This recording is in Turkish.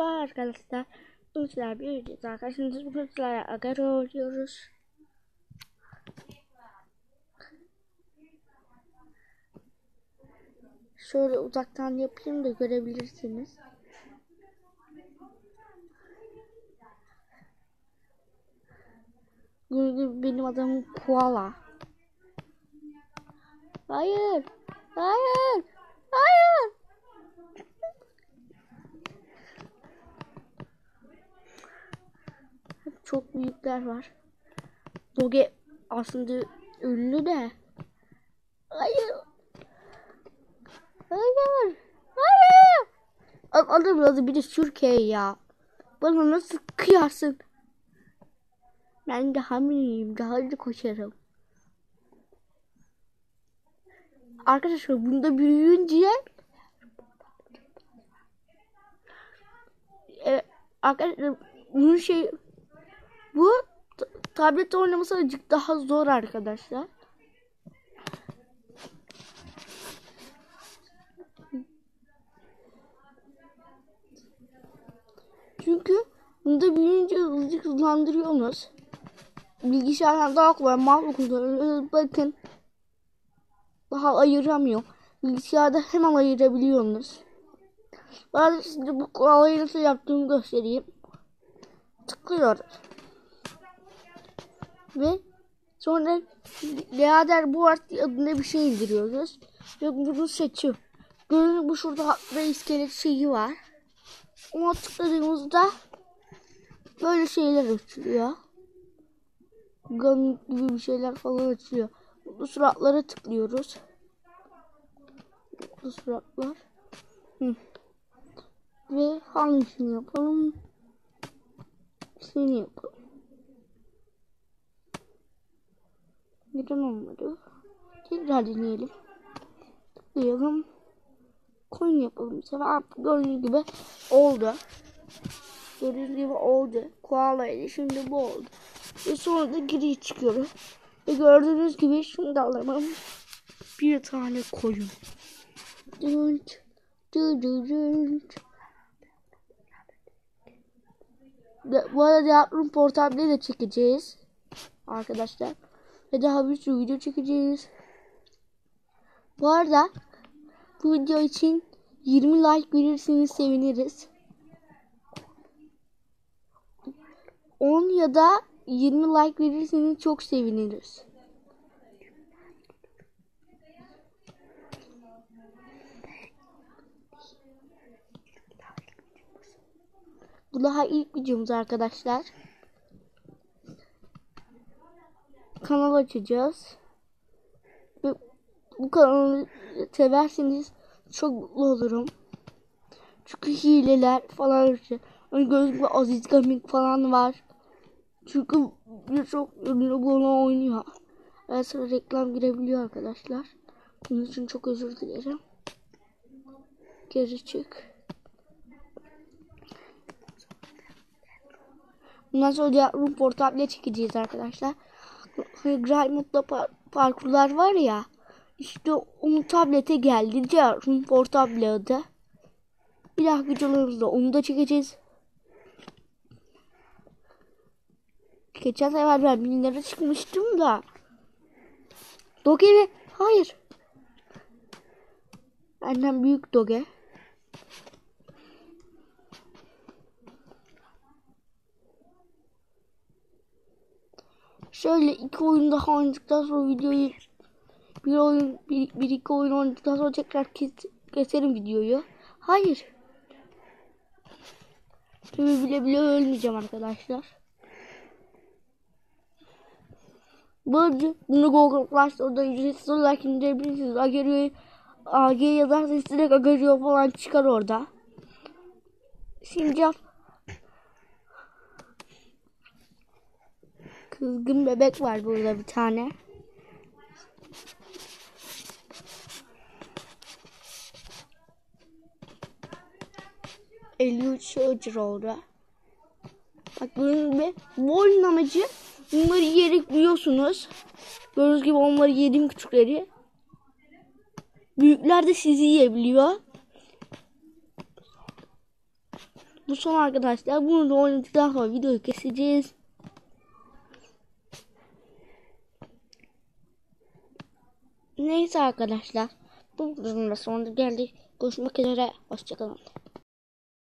Merhaba arkadaşlar. Bugün sizler bir arkadaşlar bugün sizlerle agaro oluyoruz. Şöyle uzaktan yapayım da görebilirsiniz. Benim adamım koala. Hayır. Hayır. Hayır. Çok büyükler var. Doge aslında ünlü de. Hayır. Hayır. Hayır. Adam adı bir de Türkiye ya. Bana nasıl kıyarsın? Ben daha miniyim. Daha hızlı koşarım. Arkadaşlar bunda büyüyünce e, arkadaşlar bunun şey bu tablet oynaması azıcık daha zor arkadaşlar. Çünkü bunda büyüyünce hızlıca hızlandırıyorsunuz. Bilgisayardan daha kolay kullanıyorsunuz. Bakın daha ayıramıyor. Bilgisayarda hemen ayırabiliyorsunuz. Ben size bu kolayı nasıl yaptığımı göstereyim. Tıklıyoruz. Ve sonra Leader Board adında bir şey indiriyoruz. Ve bunu seçiyor. Görün bu şurada hatta iskelet şeyi var. Ona tıkladığımızda böyle şeyler açılıyor. Gun gibi bir şeyler falan açılıyor. Bu suratlara tıklıyoruz. Bu suratlar. Hı. Ve hangisini yapalım? Seni yapalım. Neden olmadı? Tekrar deneyelim. Tıklayalım. Coin yapalım. Bu gördüğünüz gibi oldu. Gördüğünüz gibi oldu. Koala ile şimdi bu oldu. Ve sonra da geri çıkıyorum. Ve gördüğünüz gibi şimdi da alalım. Bir tane koyun. Dünç. Bu arada Diablo'nun portableyi de çekeceğiz. Arkadaşlar. Ve daha bir sürü video çekeceğiz. Bu arada bu video için 20 like verirseniz seviniriz. 10 ya da 20 like verirseniz çok seviniriz. Bu daha ilk videomuz arkadaşlar. Kanal açacağız. Ve bu kanalı severseniz çok mutlu olurum. Çünkü hileler falan hani gözümde Aziz Gaming falan var. Çünkü birçok ünlü bunu oynuyor. Her sıra reklam girebiliyor arkadaşlar. Bunun için çok özür dilerim. Geri çık. Bundan sonra diğer room portable çekeceğiz arkadaşlar. Par parkurlar var ya. İşte onun tablete geldi. Diğer portable adı. Bir dahaki videolarımızda onu da çekeceğiz. Geçen sefer ben binlere çıkmıştım da. Doge hayır. Benden büyük Doge. Şöyle iki oyun daha oynadıktan sonra videoyu bir oyun bir, bir iki oyun oynadıktan sonra tekrar kes, keserim videoyu. Hayır. Tabi bile bile ölmeyeceğim arkadaşlar. Böylece bunu Google Play Store'da ücretsiz olarak indirebilirsiniz. Agerio'yu AG yazarsanız direkt Agerio falan çıkar orada. Sincap Kızgın bebek var burada bir tane. Elli üç Soldier oldu. Bak bunun gibi bu oyunun amacı bunları yiyerek büyüyorsunuz. Gördüğünüz gibi onları yedim küçükleri. Büyükler de sizi yiyebiliyor. Bu son arkadaşlar. Bunu da oynadıktan sonra videoyu keseceğiz. Neyse arkadaşlar. Bu videonun sonuna geldik. Görüşmek üzere. Hoşçakalın.